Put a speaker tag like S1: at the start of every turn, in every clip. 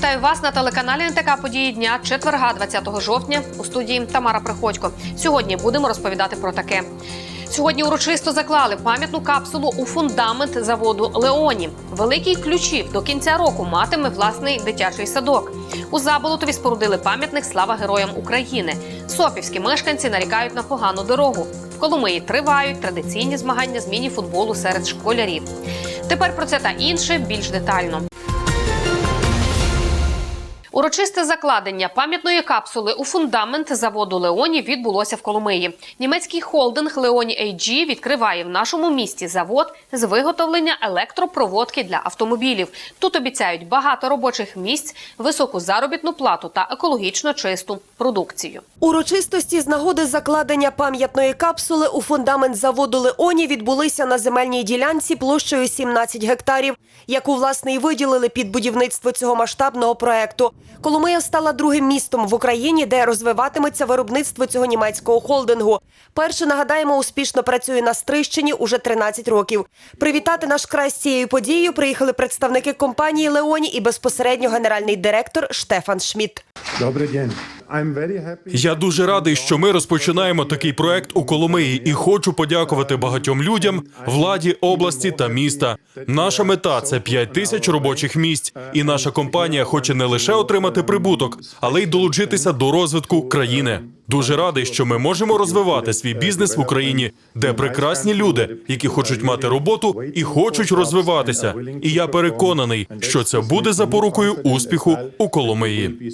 S1: Вітаю вас на телеканалі НТК Події дня четверга, 20 жовтня. У студії Тамара Приходько. Сьогодні будемо розповідати про таке. Сьогодні урочисто заклали пам'ятну капсулу у фундамент заводу Леоні. Великий ключів до кінця року матиме власний дитячий садок. У Заболотові спорудили пам'ятник Слава Героям України. Сопівські мешканці нарікають на погану дорогу. В Коломиї тривають традиційні змагання з міні-футболу серед школярів. Тепер про це та інше більш детально. Урочисте закладення пам'ятної капсули у фундамент заводу Леоні відбулося в Коломиї. Німецький холдинг Леоні AG відкриває в нашому місті завод з виготовлення електропроводки для автомобілів. Тут обіцяють багато робочих місць, високу заробітну плату та екологічно чисту продукцію.
S2: Урочистості з нагоди закладення пам'ятної капсули у фундамент заводу Леоні відбулися на земельній ділянці площею 17 гектарів, яку власне і виділили під будівництво цього масштабного проекту. Коломия стала другим містом в Україні, де розвиватиметься виробництво цього німецького холдингу. Перше нагадаємо, успішно працює на Стрищині уже 13 років. Привітати наш край з цією подією приїхали представники компанії Леоні і безпосередньо генеральний директор Штефан Шмідт.
S3: Добрий день.
S4: Я дуже радий, що ми розпочинаємо такий проект у Коломиї, і хочу подякувати багатьом людям, владі області та міста. Наша мета це 5 тисяч робочих місць, і наша компанія хоче не лише отримати прибуток, але й долучитися до розвитку країни. Дуже радий, що ми можемо розвивати свій бізнес в Україні, де прекрасні люди, які хочуть мати роботу і хочуть розвиватися. І я переконаний, що це буде запорукою успіху у Коломиї.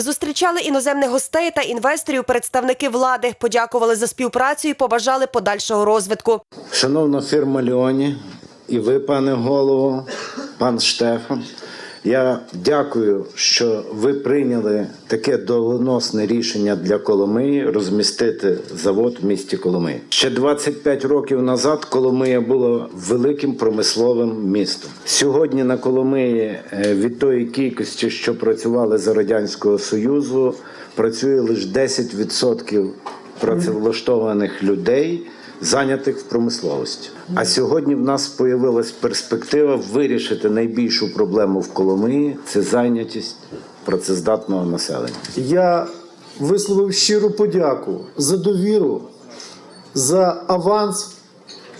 S2: Зустрічали іноземних гостей та інвесторів представники влади, подякували за співпрацю і побажали подальшого розвитку.
S5: Шановна фірма Ліоні і ви, пане голово, пан Штефан. Я дякую, що ви прийняли таке доленосне рішення для Коломиї розмістити завод в місті Коломиї. Ще 25 років назад Коломия була великим промисловим містом. Сьогодні на Коломиї е, від тої кількості, що працювали за радянського союзу, працює лише 10% працевлаштованих людей, зайнятих в промисловості. А сьогодні в нас появилась перспектива вирішити найбільшу проблему в Коломиї це зайнятість працездатного населення.
S6: Я висловив щиру подяку за довіру, за аванс,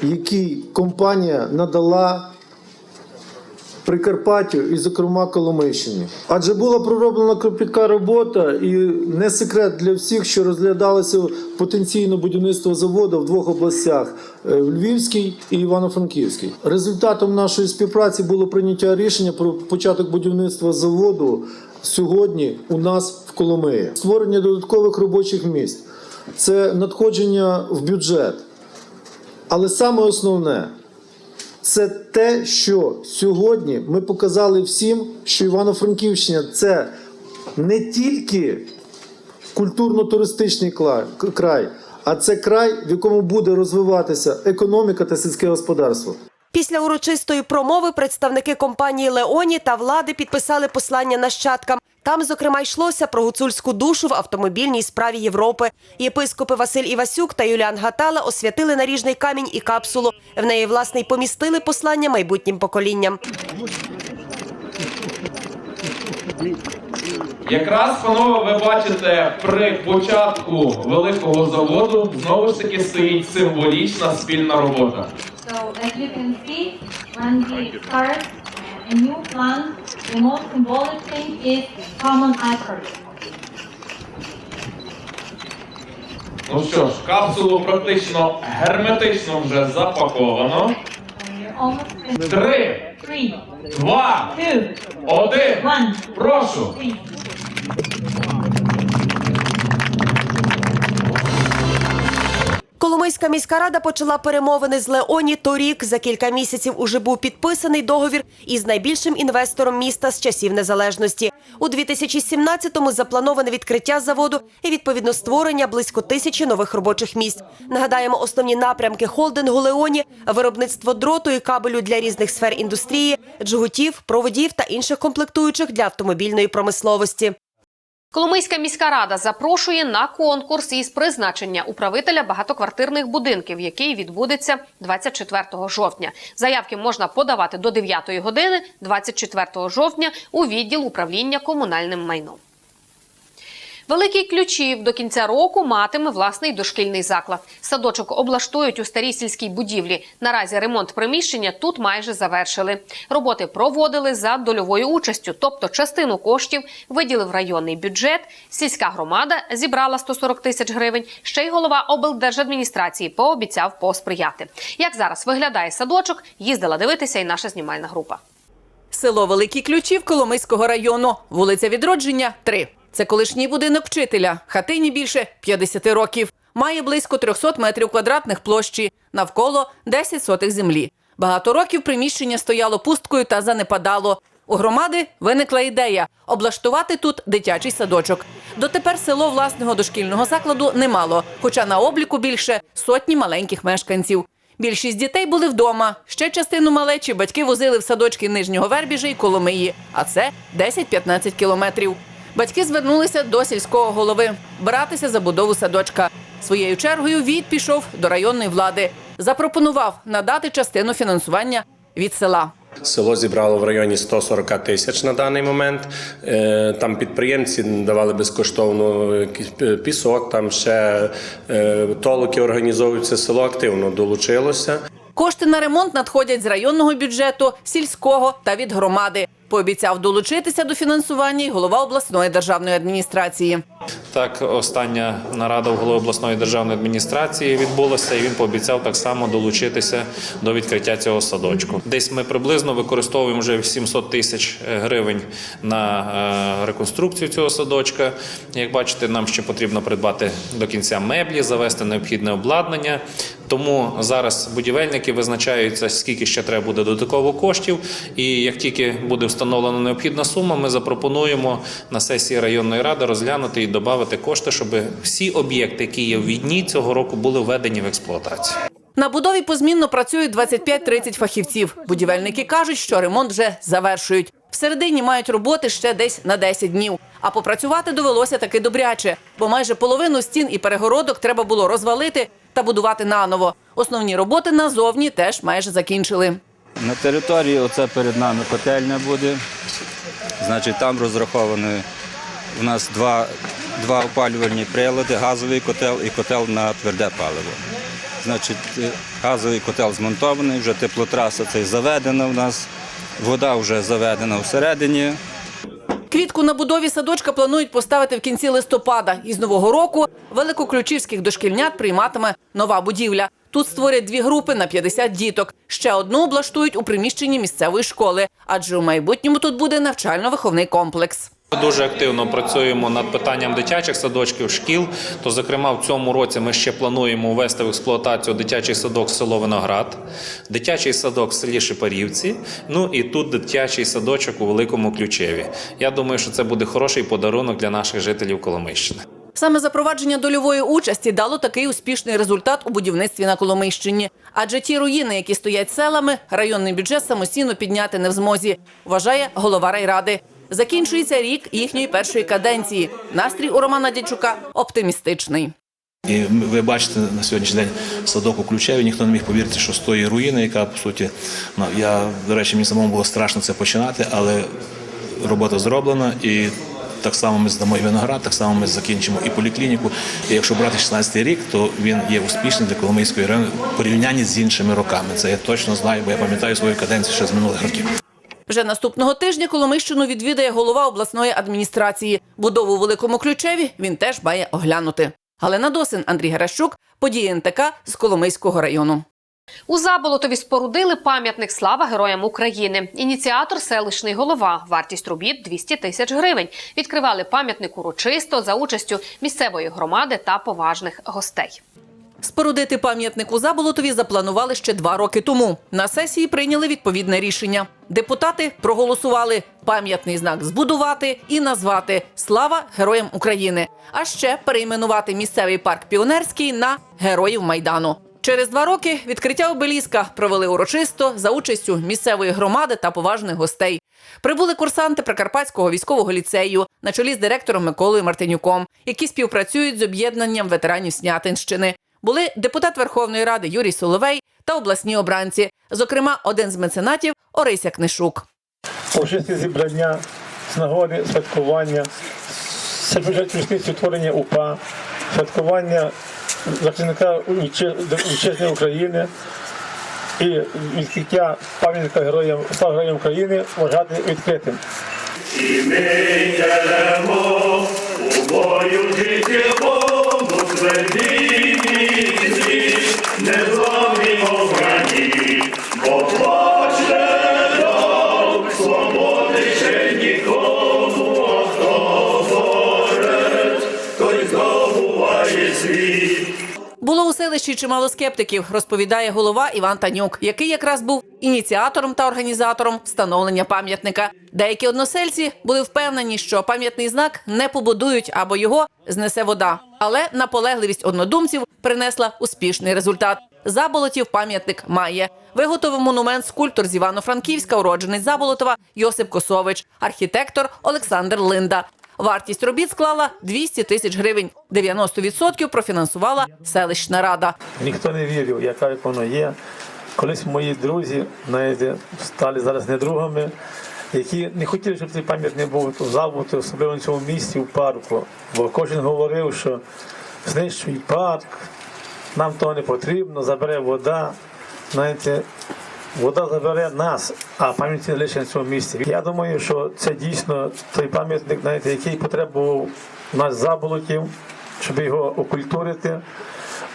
S6: який компанія надала Прикарпаттю і, зокрема, Коломийщині. Адже була пророблена кропітка робота, і не секрет для всіх, що розглядалося потенційно будівництво заводу в двох областях е, в Львівській і Івано-Франківській. Результатом нашої співпраці було прийняття рішення про початок будівництва заводу сьогодні у нас в Коломиї. Створення додаткових робочих місць це надходження в бюджет. Але саме основне це те, що сьогодні ми показали всім, що Івано-Франківщина це не тільки культурно-туристичний край, а це край, в якому буде розвиватися економіка та сільське господарство.
S2: Після урочистої промови представники компанії Леоні та влади підписали послання нащадкам. Там, зокрема, йшлося про гуцульську душу в автомобільній справі Європи. Єпископи Василь Івасюк та Юліан Гатала освятили наріжний камінь і капсулу. В неї власне й помістили послання майбутнім поколінням.
S7: Якраз, панове, ви бачите, при початку великого заводу знову ж таки стоїть символічна спільна робота.
S8: So as you can see, when we start a new plant, the most symbolic thing is common effort.
S7: Ну що ж, капсулу практично герметично вже запаковано.
S8: You're almost finished.
S7: Три,
S8: Three,
S7: два,
S8: two,
S7: один.
S8: one.
S7: Прошу.
S8: Three.
S2: Коломийська міська рада почала перемовини з Леоні торік. За кілька місяців уже був підписаний договір із найбільшим інвестором міста з часів незалежності. У 2017-му заплановане відкриття заводу і відповідно створення близько тисячі нових робочих місць. Нагадаємо, основні напрямки холдингу Леоні виробництво дроту і кабелю для різних сфер індустрії, джгутів, проводів та інших комплектуючих для автомобільної промисловості.
S1: Коломийська міська рада запрошує на конкурс із призначення управителя багатоквартирних будинків, який відбудеться 24 жовтня. Заявки можна подавати до 9 години 24 жовтня у відділ управління комунальним майном. Великий ключів до кінця року матиме власний дошкільний заклад. Садочок облаштують у старій сільській будівлі. Наразі ремонт приміщення тут майже завершили. Роботи проводили за дольовою участю, тобто частину коштів виділив районний бюджет. Сільська громада зібрала 140 тисяч гривень. Ще й голова облдержадміністрації пообіцяв посприяти. Як зараз виглядає садочок, їздила дивитися і наша знімальна група.
S9: Село Великі Ключів Коломийського району, вулиця Відродження, 3. Це колишній будинок вчителя. Хатині більше 50 років. Має близько 300 метрів квадратних площі, навколо 10 сотих землі. Багато років приміщення стояло пусткою та занепадало. У громади виникла ідея облаштувати тут дитячий садочок. Дотепер село власного дошкільного закладу не мало, хоча на обліку більше сотні маленьких мешканців. Більшість дітей були вдома. Ще частину малечі батьки возили в садочки Нижнього Вербіжа і Коломиї, а це 10-15 кілометрів. Батьки звернулися до сільського голови братися за будову садочка. Своєю чергою Віт пішов до районної влади. Запропонував надати частину фінансування від села.
S10: Село зібрало в районі 140 тисяч на даний момент. Е, Там підприємці давали безкоштовно якийсь пісок, там ще е, толоки організовуються. Село активно долучилося.
S9: Кошти на ремонт надходять з районного бюджету, сільського та від громади. Пообіцяв долучитися до фінансування й голова обласної державної адміністрації.
S11: Так, остання нарада в голови обласної державної адміністрації відбулася, і він пообіцяв так само долучитися до відкриття цього садочку. Десь ми приблизно використовуємо вже 700 тисяч гривень на е, реконструкцію цього садочка. Як бачите, нам ще потрібно придбати до кінця меблі, завести необхідне обладнання. Тому зараз будівельники визначаються, скільки ще треба буде додатково коштів. І як тільки буде встановлена необхідна сума, ми запропонуємо на сесії районної ради розглянути і додати кошти, щоб всі об'єкти, які є в відні цього року, були введені в експлуатацію.
S9: На будові позмінно працюють 25-30 фахівців. Будівельники кажуть, що ремонт вже завершують. Всередині мають роботи ще десь на 10 днів. А попрацювати довелося таки добряче, бо майже половину стін і перегородок треба було розвалити та будувати наново. Основні роботи назовні теж майже закінчили.
S12: На території оце перед нами котельня буде. Значить, там розраховані у нас два, два опалювальні прилади, газовий котел і котел на тверде паливо. Значить, е, газовий котел змонтований, вже теплотраса цей заведена в нас, вода вже заведена всередині.
S9: Квітку на будові садочка планують поставити в кінці листопада. І з нового року великоключівських дошкільнят прийматиме нова будівля. Тут створять дві групи на 50 діток. Ще одну облаштують у приміщенні місцевої школи, адже у майбутньому тут буде навчально-виховний комплекс.
S11: Ми Дуже активно працюємо над питанням дитячих садочків, шкіл. То, зокрема, в цьому році ми ще плануємо ввести в експлуатацію дитячий садок село Виноград, дитячий садок в селі Шипарівці. Ну і тут дитячий садочок у Великому Ключеві. Я думаю, що це буде хороший подарунок для наших жителів Коломийщини.
S9: Саме запровадження дольової участі дало такий успішний результат у будівництві на Коломийщині. Адже ті руїни, які стоять селами, районний бюджет самостійно підняти не в змозі, вважає голова райради. Закінчується рік їхньої першої каденції. Настрій у Романа Дячука оптимістичний.
S13: І ви бачите на сьогоднішній день садок у Ключеві, ніхто не міг повірити, що з тої руїни, яка по суті, ну я до речі, мені самому було страшно це починати, але робота зроблена і. Так само ми здамо і виноград, так само ми закінчимо і поліклініку. І якщо брати 16-й рік, то він є успішним для Коломийської району в порівнянні з іншими роками. Це я точно знаю, бо я пам'ятаю свою каденцію ще з минулих років.
S9: Вже наступного тижня Коломийщину відвідає голова обласної адміністрації. Будову у Великому Ключеві він теж має оглянути. Галина Досин, Андрій Геращук, події НТК з Коломийського району.
S1: У Заболотові спорудили пам'ятник слава героям України. Ініціатор селищний голова. Вартість робіт 200 тисяч гривень. Відкривали пам'ятник урочисто за участю місцевої громади та поважних гостей.
S9: Спорудити пам'ятник у Заболотові запланували ще два роки тому. На сесії прийняли відповідне рішення. Депутати проголосували пам'ятний знак збудувати і назвати Слава Героям України. А ще перейменувати місцевий парк Піонерський на Героїв Майдану. Через два роки відкриття обеліска провели урочисто за участю місцевої громади та поважних гостей. Прибули курсанти Прикарпатського військового ліцею на чолі з директором Миколою Мартинюком, які співпрацюють з об'єднанням ветеранів Снятинщини. Були депутат Верховної Ради Юрій Соловей та обласні обранці, зокрема, один з меценатів Орися Книшук.
S14: Урочисті зібрання з нагоди святкування, серпочатку річниці утворення УПА, святкування захисника вітчизни України і відкриття пам'ятника героям героям України вважати відкритим.
S9: І ми йдемо у селищі чимало скептиків, розповідає голова Іван Танюк, який якраз був ініціатором та організатором встановлення пам'ятника. Деякі односельці були впевнені, що пам'ятний знак не побудують або його знесе вода. Але наполегливість однодумців принесла успішний результат. Заболотів пам'ятник має. Виготовив монумент скульптор з Івано-Франківська, уроджений Заболотова Йосип Косович, архітектор Олександр Линда. Вартість робіт склала 200 тисяч гривень. 90% профінансувала селищна рада.
S14: Ніхто не вірив, яка воно є. Колись мої друзі, знаєте, стали зараз не другами, які не хотіли, щоб цей пам'ятник був забути, особливо на цьому місці в парку. Бо кожен говорив, що знищують парк, нам того не потрібно, забере вода. Знаєте, вода забере нас, а пам'ятник лише на цьому місці. Я думаю, що це дійсно той пам'ятник, знаєте, який потребував нас заболотів, щоб його окультурити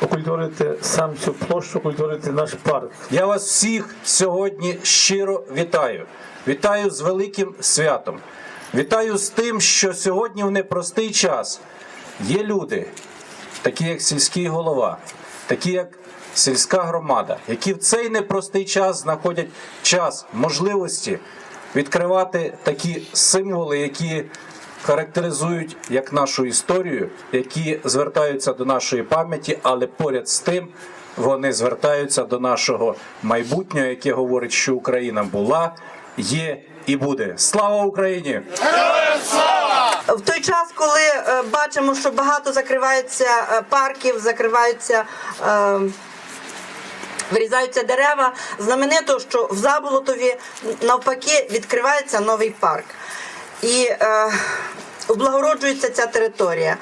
S14: окультурити сам цю площу, окультурити наш парк.
S15: Я вас всіх сьогодні щиро вітаю. Вітаю з великим святом. Вітаю з тим, що сьогодні в непростий час є люди, такі як сільський голова, такі як сільська громада, які в цей непростий час знаходять час, можливості відкривати такі символи, які характеризують як нашу історію, які звертаються до нашої пам'яті, але поряд з тим вони звертаються до нашого майбутнього, яке говорить, що Україна була, є і буде. Слава Україні!
S16: В той час, коли е, бачимо, що багато закриваються е, парків, закриваються. Е, Вирізаються дерева. Знаменито, що в Заболотові навпаки відкривається новий парк і е, облагороджується ця територія.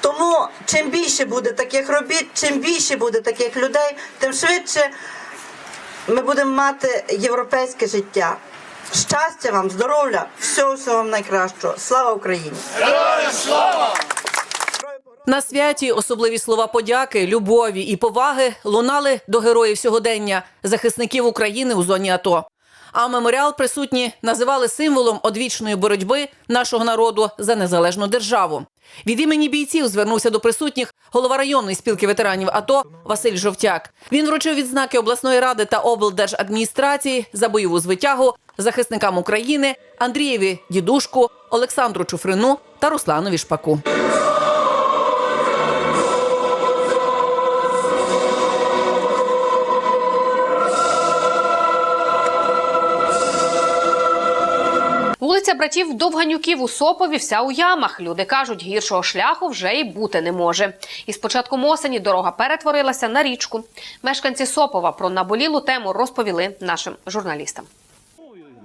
S16: Тому чим більше буде таких робіт, чим більше буде таких людей, тим швидше ми будемо мати європейське життя. Щастя вам, здоров'я, всього всього вам найкращого. Слава Україні!
S9: На святі особливі слова подяки, любові і поваги лунали до героїв сьогодення, захисників України у зоні АТО. А меморіал присутні називали символом одвічної боротьби нашого народу за незалежну державу. Від імені бійців звернувся до присутніх голова районної спілки ветеранів АТО Василь Жовтяк. Він вручив відзнаки обласної ради та облдержадміністрації за бойову звитягу захисникам України Андрієві Дідушку, Олександру Чуфрину та Русланові Шпаку.
S1: Вулиця братів Довганюків у Сопові вся у ямах. Люди кажуть, гіршого шляху вже і бути не може. І з початком осені дорога перетворилася на річку. Мешканці Сопова про наболілу тему розповіли нашим журналістам.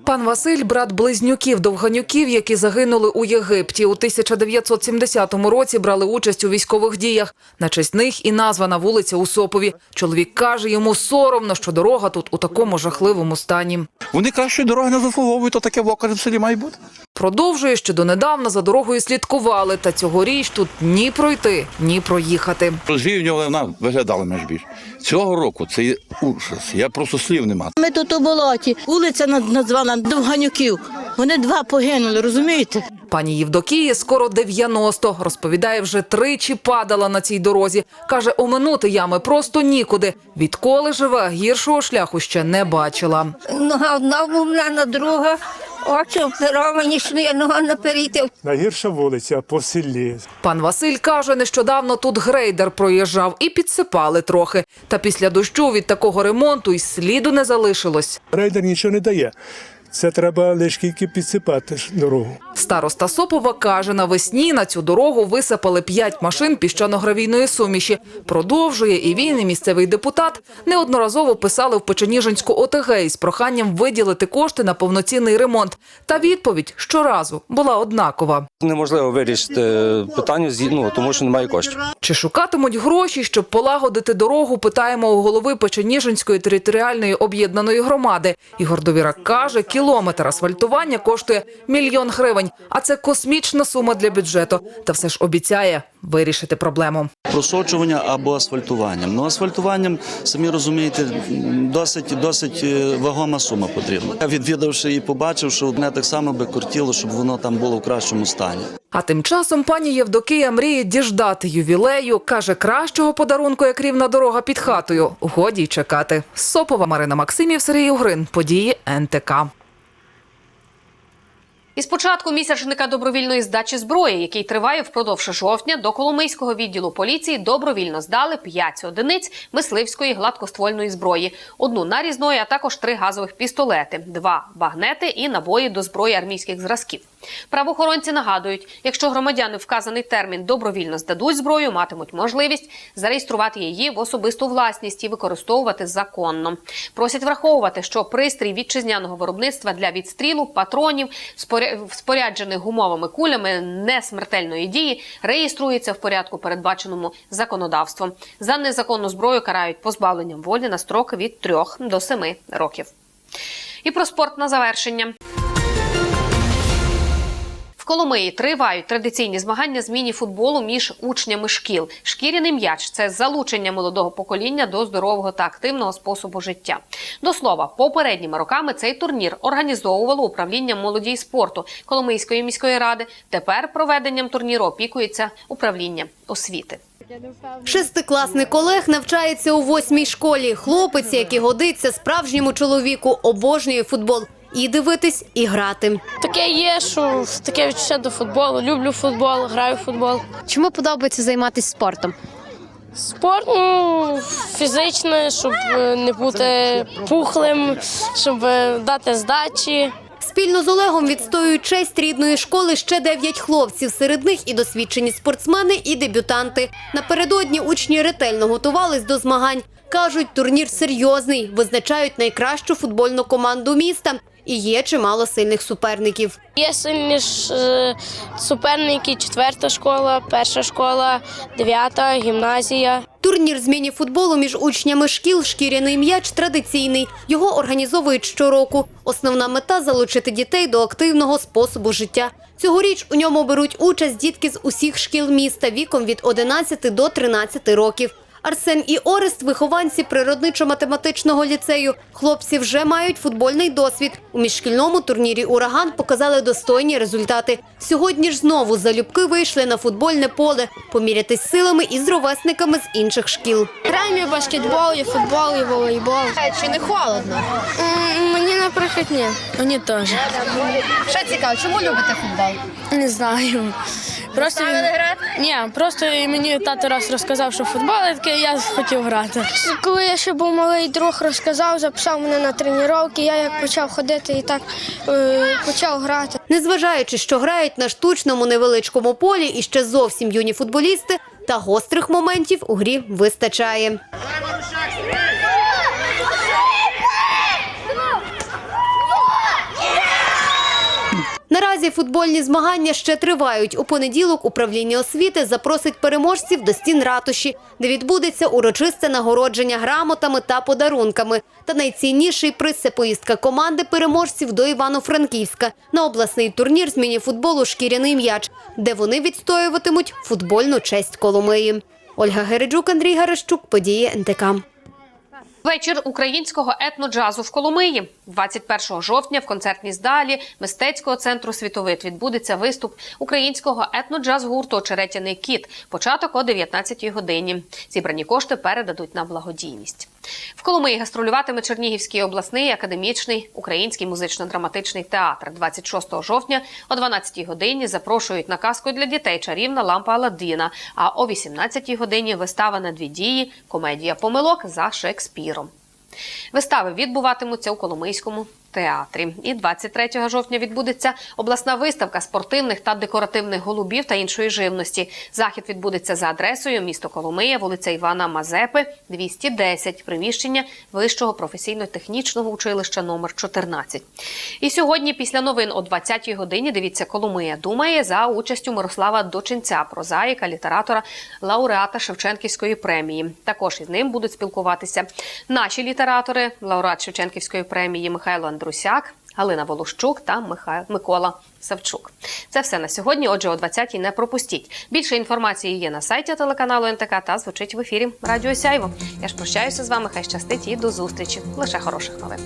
S17: Пан Василь брат близнюків Довганюків, які загинули у Єгипті. У 1970 році брали участь у військових діях. На честь них і названа вулиця у Сопові. Чоловік каже, йому соромно, що дорога тут у такому жахливому стані.
S18: Вони кращої дороги не заслуговують, то таке в окажем селі має бути.
S17: Продовжує, що донедавна за дорогою слідкували, та цьогоріч тут ні пройти, ні проїхати.
S18: Розгівня вона виглядала меж більш. Цього року це ужас. Я просто слів нема.
S2: Ми тут у болоті. Вулиця названа Довганюків. Вони два погинули, розумієте?
S17: Пані Євдокії скоро 90. Розповідає, вже тричі падала на цій дорозі. Каже, оминути ями просто нікуди. Відколи живе, гіршого шляху ще не бачила.
S2: Нога одна вмовляна, друга.
S19: Очі обтировані, що я нога наперед.
S6: Найгірша вулиця по селі.
S17: Пан Василь каже, нещодавно тут грейдер проїжджав і підсипали трохи. Та після дощу від такого ремонту й сліду не залишилось.
S6: Грейдер нічого не дає. Це треба лише тільки підсипати дорогу.
S17: Староста Сопова каже, навесні на цю дорогу висипали п'ять машин піщано-гравійної суміші. Продовжує і він, і місцевий депутат неодноразово писали в Печеніжинську ОТГ із проханням виділити кошти на повноцінний ремонт. Та відповідь щоразу була однакова.
S20: Неможливо вирішити питання, зі- ну, тому що немає коштів.
S17: Чи шукатимуть гроші, щоб полагодити дорогу, питаємо у голови Печеніжинської територіальної об'єднаної громади. Ігор Довірак каже, кілометр асфальтування коштує мільйон гривень, а це космічна сума для бюджету. Та все ж обіцяє вирішити проблему.
S21: просочування або асфальтуванням. Ну, асфальтуванням, самі розумієте, досить, досить е, вагома сума потрібна. Я відвідавши і побачив, що мене так само би кортіло, щоб воно там було в кращому стані.
S17: А тим часом пані Євдокія мріє діждати ювілею. Каже, кращого подарунку, як рівна дорога під хатою. Годі й чекати. Сопова Марина Максимів, Сергій Угрин. Події НТК.
S1: Із початку місячника добровільної здачі зброї, який триває впродовж жовтня, до Коломийського відділу поліції добровільно здали 5 одиниць мисливської гладкоствольної зброї, одну нарізної, а також три газових пістолети, два багнети і набої до зброї армійських зразків. Правоохоронці нагадують, якщо громадяни вказаний термін добровільно здадуть зброю, матимуть можливість зареєструвати її в особисту власність і використовувати законно. Просять враховувати, що пристрій вітчизняного виробництва для відстрілу патронів, споря- споряджених гумовими кулями несмертельної дії, реєструється в порядку, передбаченому законодавством. За незаконну зброю карають позбавленням волі на строки від 3 до 7 років. І про спорт на завершення. В Коломиї тривають традиційні змагання з міні-футболу між учнями шкіл. Шкіряний м'яч це залучення молодого покоління до здорового та активного способу життя. До слова, попередніми роками цей турнір організовувало управління молоді і спорту Коломийської міської ради. Тепер проведенням турніру опікується управління освіти.
S22: Шестикласник Олег навчається у восьмій школі. Хлопець, який годиться справжньому чоловіку, обожнює футбол. І дивитись, і грати.
S23: Таке є, що таке відчуття до футболу. Люблю футбол, граю в футбол.
S22: Чому подобається займатися спортом?
S23: Спорт ну, фізичне, щоб е, не бути пухлим, щоб е, дати здачі.
S22: Спільно з Олегом відстоюють честь рідної школи ще дев'ять хлопців. Серед них і досвідчені спортсмени, і дебютанти. Напередодні учні ретельно готувались до змагань. Кажуть, турнір серйозний, визначають найкращу футбольну команду міста. І є чимало сильних суперників.
S23: Є сильні е, суперники, четверта школа, перша школа, дев'ята, гімназія.
S22: Турнір з міні-футболу між учнями шкіл «Шкіряний м'яч» традиційний. Його організовують щороку. Основна мета – залучити дітей до активного способу життя. Цьогоріч у ньому беруть участь дітки з усіх шкіл міста віком від 11 до 13 років. Арсен і Орест – вихованці природничо-математичного ліцею. Хлопці вже мають футбольний досвід. У міжшкільному турнірі «Ураган» показали достойні результати. Сьогодні ж знову залюбки вийшли на футбольне поле, помірятись силами із ровесниками з інших шкіл.
S23: Граємо в баскетбол, і футбол, і волейбол.
S22: Чи не холодно?
S23: Мені, наприклад, ні. Мені теж.
S22: Що цікаво, чому любите футбол?
S23: Не знаю. Просто він... Ні, просто мені тато раз розказав, що футбол, і таке я хотів грати. Коли я ще був малий, друг розказав, записав мене на тренування, я як почав ходити і так е, почав грати.
S22: Незважаючи, що грають на штучному невеличкому полі і ще зовсім юні футболісти, та гострих моментів у грі вистачає. Наразі футбольні змагання ще тривають. У понеділок управління освіти запросить переможців до стін ратуші, де відбудеться урочисте нагородження грамотами та подарунками. Та найцінніший приз – це поїздка команди переможців до Івано-Франківська на обласний турнір з міні-футболу «Шкіряний м'яч», де вони відстоюватимуть футбольну честь Коломиї. Ольга Гереджук, Андрій Гарещук, події НТК.
S1: Вечір українського етноджазу в Коломиї. 21 жовтня в концертній здалі мистецького центру світовит відбудеться виступ українського етноджаз-гурту Очеретяний кіт. Початок о 19 годині. Зібрані кошти передадуть на благодійність. В Коломиї гастролюватиме Чернігівський обласний академічний український музично-драматичний театр. 26 жовтня о 12-й годині запрошують на казку для дітей чарівна лампа Аладдіна. А о 18-й годині вистава на дві дії комедія помилок за Шекспіром. Вистави відбуватимуться у Коломийському театрі. І 23 жовтня відбудеться обласна виставка спортивних та декоративних голубів та іншої живності. Захід відбудеться за адресою місто Коломия, вулиця Івана Мазепи, 210, приміщення Вищого професійно-технічного училища номер 14. І сьогодні, після новин о 20-й годині, дивіться Коломия думає за участю Мирослава Дочинця, прозаїка, літератора, лауреата Шевченківської премії. Також із ним будуть спілкуватися наші літератори, лауреат Шевченківської премії Михайло Андрусяк, Галина Волощук та Миха... Микола Савчук. Це все на сьогодні. Отже, о 20-й не пропустіть. Більше інформації є на сайті телеканалу НТК та звучить в ефірі Радіо Сяйво. Я ж прощаюся з вами. Хай щастить і до зустрічі. Лише хороших новин.